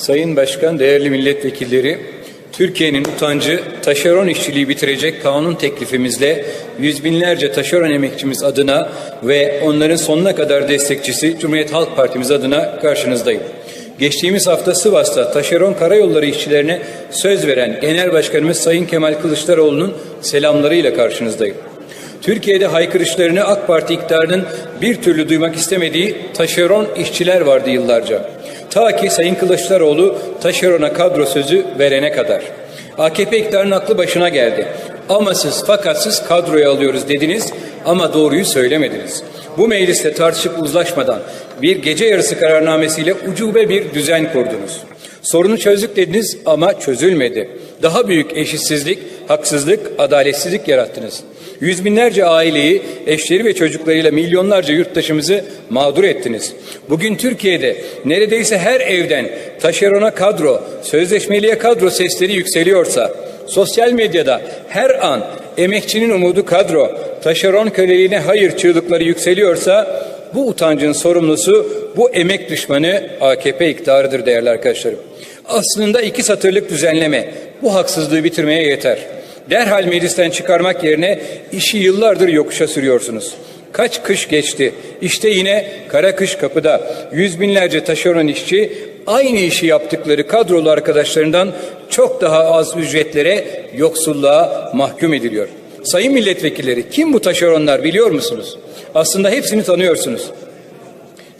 Sayın Başkan, değerli milletvekilleri, Türkiye'nin utancı taşeron işçiliği bitirecek kanun teklifimizle yüz binlerce taşeron emekçimiz adına ve onların sonuna kadar destekçisi Cumhuriyet Halk Partimiz adına karşınızdayım. Geçtiğimiz hafta Sivas'ta taşeron karayolları işçilerine söz veren Genel Başkanımız Sayın Kemal Kılıçdaroğlu'nun selamlarıyla karşınızdayım. Türkiye'de haykırışlarını AK Parti iktidarının bir türlü duymak istemediği taşeron işçiler vardı yıllarca. Ta ki Sayın Kılıçdaroğlu taşerona kadro sözü verene kadar. AKP iktidarının aklı başına geldi. Amasız fakatsız kadroya alıyoruz dediniz ama doğruyu söylemediniz. Bu mecliste tartışıp uzlaşmadan bir gece yarısı kararnamesiyle ucube bir düzen kurdunuz. Sorunu çözdük dediniz ama çözülmedi. Daha büyük eşitsizlik, haksızlık, adaletsizlik yarattınız. Yüz binlerce aileyi, eşleri ve çocuklarıyla milyonlarca yurttaşımızı mağdur ettiniz. Bugün Türkiye'de neredeyse her evden taşerona kadro, sözleşmeliye kadro sesleri yükseliyorsa, sosyal medyada her an emekçinin umudu kadro, taşeron köleliğine hayır çığlıkları yükseliyorsa, bu utancın sorumlusu bu emek düşmanı AKP iktidarıdır değerli arkadaşlarım. Aslında iki satırlık düzenleme bu haksızlığı bitirmeye yeter. Derhal meclisten çıkarmak yerine işi yıllardır yokuşa sürüyorsunuz. Kaç kış geçti. İşte yine kara kış kapıda. Yüz binlerce taşeron işçi aynı işi yaptıkları kadrolu arkadaşlarından çok daha az ücretlere, yoksulluğa mahkum ediliyor. Sayın milletvekilleri kim bu taşeronlar biliyor musunuz? Aslında hepsini tanıyorsunuz.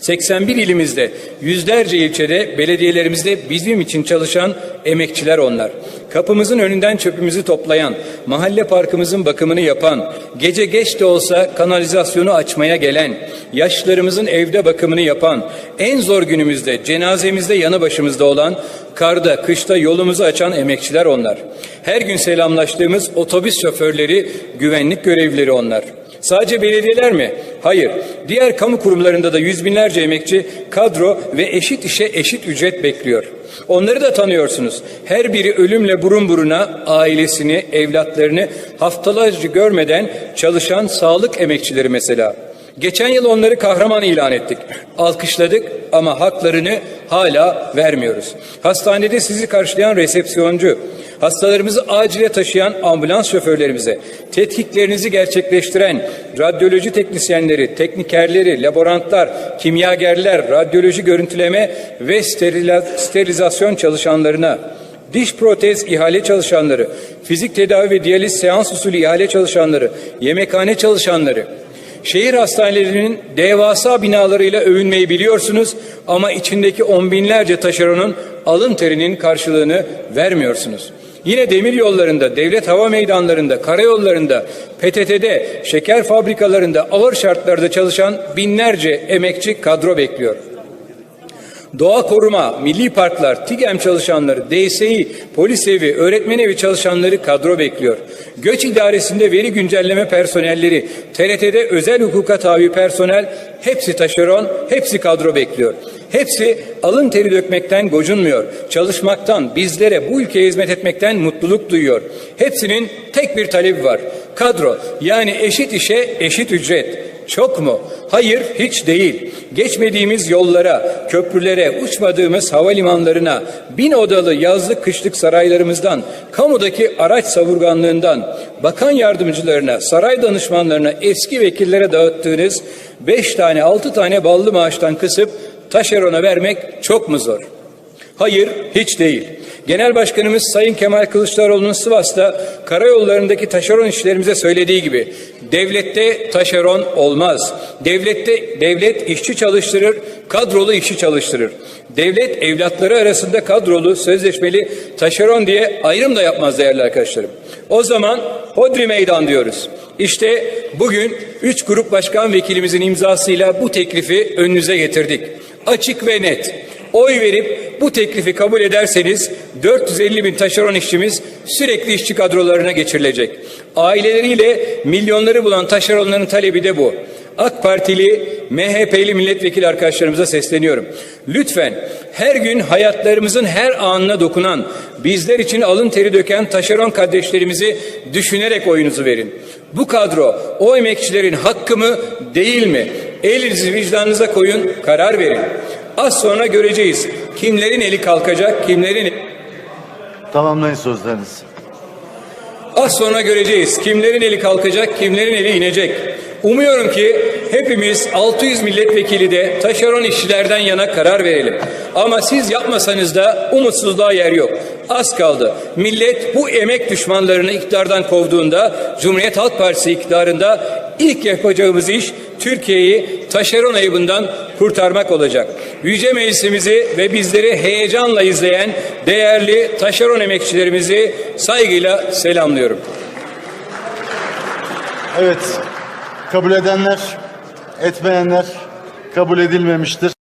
81 ilimizde, yüzlerce ilçede, belediyelerimizde bizim için çalışan emekçiler onlar. Kapımızın önünden çöpümüzü toplayan, mahalle parkımızın bakımını yapan, gece geç de olsa kanalizasyonu açmaya gelen, yaşlılarımızın evde bakımını yapan, en zor günümüzde, cenazemizde yanı başımızda olan, karda, kışta yolumuzu açan emekçiler onlar. Her gün selamlaştığımız otobüs şoförleri, güvenlik görevlileri onlar. Sadece belediyeler mi? Hayır. Diğer kamu kurumlarında da yüz binlerce emekçi kadro ve eşit işe eşit ücret bekliyor. Onları da tanıyorsunuz. Her biri ölümle burun buruna ailesini, evlatlarını haftalarca görmeden çalışan sağlık emekçileri mesela. Geçen yıl onları kahraman ilan ettik. Alkışladık ama haklarını hala vermiyoruz. Hastanede sizi karşılayan resepsiyoncu, hastalarımızı acile taşıyan ambulans şoförlerimize, tetkiklerinizi gerçekleştiren radyoloji teknisyenleri, teknikerleri, laborantlar, kimyagerler, radyoloji görüntüleme ve sterilizasyon çalışanlarına, diş protez ihale çalışanları, fizik tedavi ve diyaliz seans usulü ihale çalışanları, yemekhane çalışanları, Şehir hastanelerinin devasa binalarıyla övünmeyi biliyorsunuz ama içindeki on binlerce taşeronun alın terinin karşılığını vermiyorsunuz. Yine demir yollarında, devlet hava meydanlarında, karayollarında, PTT'de, şeker fabrikalarında ağır şartlarda çalışan binlerce emekçi kadro bekliyor. Doğa koruma, milli parklar, TİGEM çalışanları, DSİ, polis evi, öğretmen evi çalışanları kadro bekliyor. Göç idaresinde veri güncelleme personelleri, TRT'de özel hukuka tabi personel, hepsi taşeron, hepsi kadro bekliyor. Hepsi alın teri dökmekten gocunmuyor. Çalışmaktan, bizlere, bu ülkeye hizmet etmekten mutluluk duyuyor. Hepsinin tek bir talebi var. Kadro, yani eşit işe eşit ücret. Çok mu? Hayır, hiç değil. Geçmediğimiz yollara, köprülere, uçmadığımız havalimanlarına, bin odalı yazlık kışlık saraylarımızdan, kamudaki araç savurganlığından, bakan yardımcılarına, saray danışmanlarına, eski vekillere dağıttığınız beş tane, altı tane ballı maaştan kısıp taşerona vermek çok mu zor? Hayır, hiç değil. Genel Başkanımız Sayın Kemal Kılıçdaroğlu'nun Sivas'ta karayollarındaki taşeron işlerimize söylediği gibi devlette taşeron olmaz. Devlette devlet işçi çalıştırır, kadrolu işçi çalıştırır. Devlet evlatları arasında kadrolu, sözleşmeli, taşeron diye ayrım da yapmaz değerli arkadaşlarım. O zaman hodri meydan diyoruz. İşte bugün üç grup başkan vekilimizin imzasıyla bu teklifi önünüze getirdik. Açık ve net. Oy verip bu teklifi kabul ederseniz 450 bin taşeron işçimiz sürekli işçi kadrolarına geçirilecek. Aileleriyle milyonları bulan taşeronların talebi de bu. AK Partili, MHP'li milletvekili arkadaşlarımıza sesleniyorum. Lütfen her gün hayatlarımızın her anına dokunan, bizler için alın teri döken taşeron kardeşlerimizi düşünerek oyunuzu verin. Bu kadro o emekçilerin hakkı mı değil mi? Elinizi vicdanınıza koyun, karar verin. Az sonra göreceğiz. Kimlerin eli kalkacak, kimlerin Tamamlayın sözlerinizi. Az sonra göreceğiz. Kimlerin eli kalkacak, kimlerin eli inecek. Umuyorum ki hepimiz 600 milletvekili de taşeron işçilerden yana karar verelim. Ama siz yapmasanız da umutsuzluğa yer yok. Az kaldı. Millet bu emek düşmanlarını iktidardan kovduğunda Cumhuriyet Halk Partisi iktidarında ilk yapacağımız iş Türkiye'yi taşeron ayıbından kurtarmak olacak. Yüce Meclisimizi ve bizleri heyecanla izleyen değerli taşeron emekçilerimizi saygıyla selamlıyorum. Evet, kabul edenler, etmeyenler kabul edilmemiştir.